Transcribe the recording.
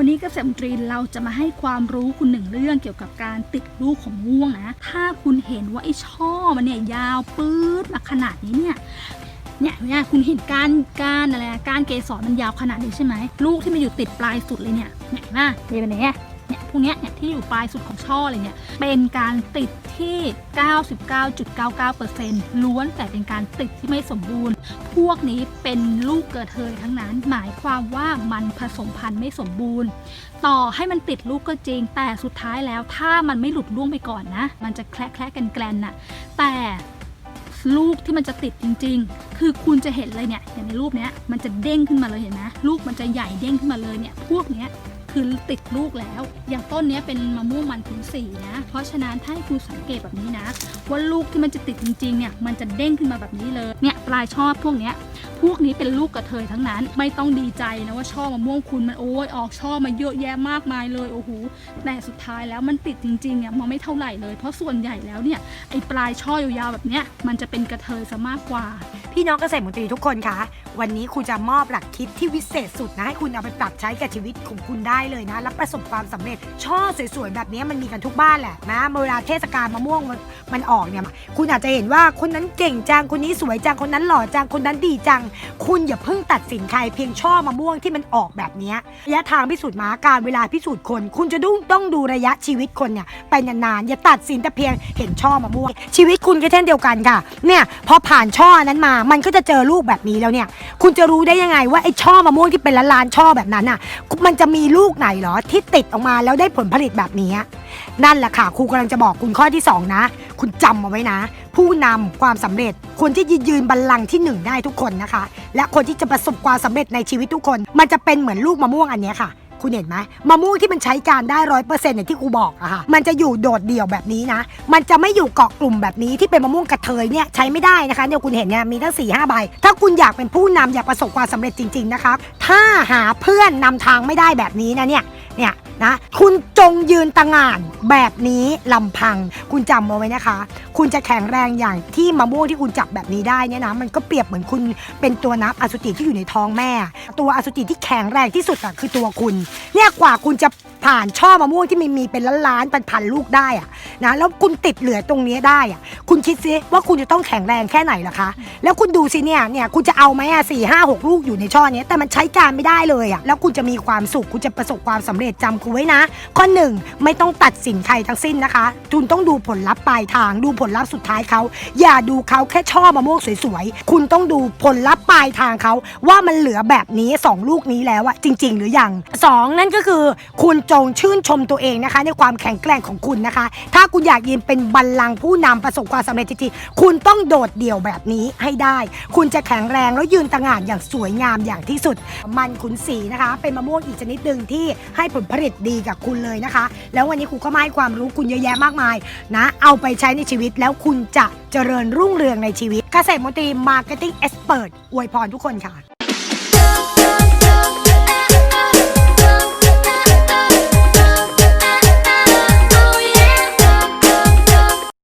วันนี้เกษตรมนตรีเราจะมาให้ความรู้คุณหนึ่งเรื่องเกี่ยวกับการติดลูกของม่วงนะ ถ้าคุณเห็นว่าไอ้ช่อมันเนี่ยยาวปื๊ดมาขนาดนี้เนี่ยเนี่ยเนี่ยคุณเห็นการก้านอะไรก้านเกสรมันยาวขนาดนี้ใช่ไหมลูกที่มันอยู่ติดปลายสุดเลยเนี่ยเนี่ยเห็นป่ะเดี๋ยวเป็นไง เนี่ยพวกเนี้ยเนี่ยที่อยู่ปลายสุดของช่อเลยเนี่ยเป็นการติดที่ 99.99%ล้วนแต่เป็นการติดที่ไม่สมบูรณ์ พวกนี้เป็นลูกเกิดเทยทั้งนั้น หมายความว่ามันผสมพันธุ์ไม่สมบูรณ์ ต่อให้มันติดลูกก็จริง แต่สุดท้ายแล้วถ้ามันไม่หลุดล่วงไปก่อนนะ มันจะแคละแคละกันแกลนน่ะแต่ลูกที่มันจะติดจริง ๆ คือคุณจะเห็นเลยเนี่ยอย่างในรูปเนี้ยมันจะเด้งขึ้นมาเลยเห็นไหมลูกมันจะใหญ่เด้งขึ้นมาเลยเนี่ยพวกเนี้ย คือติดลูกแล้ว อย่างต้นนี้เป็นมะม่วงมันถึงสีนะ เพราะฉะนั้นถ้าให้คุณสังเกตแบบนี้นะ ว่าลูกที่มันจะติดจริงๆเนี่ยมันจะเด้งขึ้นมาแบบนี้เลยเนี่ยปลายช่อพวกเนี้ยพวกนี้เป็นลูกกระเทยทั้งนั้น ไม่ต้องดีใจนะว่าช่อมะม่วงคุณมันโอ้ยออกช่อมาเยอะแยะมากมายเลยโอ้โหแต่สุดท้ายแล้วมันติดจริงๆเนี่ยมันไม่เท่าไหร่เลย เพราะส่วนใหญ่แล้วเนี่ยไอ้ปลายช่อยาวๆแบบเนี้ยมันจะเป็นกระเทยซะมากกว่า พี่น้องเกษตรมนตรีทุกคนคะ วันนี้ครูจะมอบหลักคิดที่วิเศษสุดนะ ให้คุณเอาไปปรับใช้กับชีวิตของคุณได้เลยนะและประสบความสำเร็จ ช่อสวยๆ แบบนี้มันมีกันทุกบ้านแหละนะเวลาเทศกาลมะม่วงมันมันออกเนี่ย คุณอาจจะเห็นว่าคนนั้นเก่งจัง คนนี้สวยจัง คนนั้นหล่อจัง คนนั้นดีจัง คุณอย่าเพิ่งตัดสินใครเพียงช่อมะม่วงที่มันออกแบบนี้ระยะทางพิสูจน์ม้าการเวลาพิสูจน์คน คุณจะต้องต้องดูระยะชีวิตคนเนี่ยไปนานๆอย่าตัดสินแต่เพียงเห็นช่อมะม่วง ชีวิตคุณก็เช่นเดียวกันค่ะ เนี่ยพอผ่านช่อนั้นมามันก็จะเจอลูกแบบนี้แล้วเนี่ย คุณจะรู้ได้ยังไงว่าไอ้ช่อมะม่วงที่เป็นล้านๆช่อแบบนั้นน่ะ มันจะมีลูกไหนเหรอที่ติดออกมาแล้วได้ผลผลิตแบบนี้ นั่นแหละค่ะครูกำลังจะบอกคุณข้อที่สองนะ คุณจำเอาไว้นะ ผู้นำความสำเร็จคนที่ยืนบัลลังก์ที่หนึ่งได้ทุกคนนะคะ และคนที่จะประสบความสำเร็จในชีวิตทุกคน มันจะเป็นเหมือนลูกมะม่วงอันเนี้ยค่ะ คุณเห็นไหมมะม่วงที่มันใช้การได้ร้อยเปอร์เซ็นต์อย่างที่ครูบอกอะค่ะมันจะอยู่โดดเดี่ยวแบบนี้นะ มันจะไม่อยู่เกาะกลุ่มแบบนี้ที่เป็นมะม่วงกระเทยเนี่ยใช้ไม่ได้นะคะเดี๋ยวคุณเห็นเนี่ยมีตั้งสี่ห้าใบ ถ้าคุณอยากเป็นผู้นำอยากประสบความสำเร็จจริง ๆ นะคะถ้าหาเพื่อนนำทางไม่ได้แบบนี้นะเนี่ยเนี่ย นะ คุณจงยืนตะงานแบบนี้ลำพัง คุณจำเอาไว้นะคะ คุณจะแข็งแรงอย่างที่มะม่วงที่คุณจับแบบนี้ได้เนี่ยนะ มันก็เปรียบเหมือนคุณเป็นตัวน้ำอสุจิที่อยู่ในท้องแม่ ตัวอสุจิที่แข็งแรงที่สุดอะคือตัวคุณ เนี่ยกว่าคุณจะผ่านช่อมะม่วงที่มีมีเป็นล้านๆเป็นพันลูกได้อะนะแล้วคุณติดเหลือตรงนี้ได้อะคุณคิดซิว่าคุณจะต้องแข็งแรงแค่ไหนล่ะคะ แล้วคุณดูสิเนี่ยเนี่ยคุณจะเอาไหมอะสี่ห้าหกลูกอยู่ในช่อเนี้ยแต่มันใช้การไม่ได้เลยอะแล้วคุณจะมีความสุขคุณจะประสบความสำเร็จจำคุณไว้นะ ข้อหนึ่งไม่ต้องตัดสินใครทั้งสิ้นนะคะคุณต้องดูผลลัพธ์ปลายทางดูผลลัพธ์สุดท้ายเขาอย่าดูเขาแค่ช่อมะม่วงสวยๆคุณต้องดูผลลัพธ์ปลายทางเขาว่ามันเหลือแบบนี้ 2 ลูกนี้แล้วอะจริง ๆ หรือยังสองนั่นก็คือคุณจงชื่นชมตัวเองนะคะ ในความแข็งแกร่งของคุณนะคะ ถ้าคุณอยากยืนเป็นบัลลังก์ผู้นำประสบความสำเร็จจริงๆคุณต้องโดดเดี่ยวแบบนี้ให้ได้ คุณจะแข็งแรงแล้วยืนตะงานอย่างสวยงามอย่างที่สุด มันขุนสีนะคะ เป็นมะม่วงอีกชนิดหนึ่งที่ให้ผลผลิตดีกับคุณเลยนะคะ แล้ววันนี้ครูก็มาให้ความรู้คุณเยอะแยะมากมายนะ เอาไปใช้ในชีวิตแล้วคุณจะเจริญรุ่งเรืองในชีวิตเกษตรมนตรีมาร์เก็ตติ้งเอ็กซ์เพรสอวยพรทุกคนค่ะ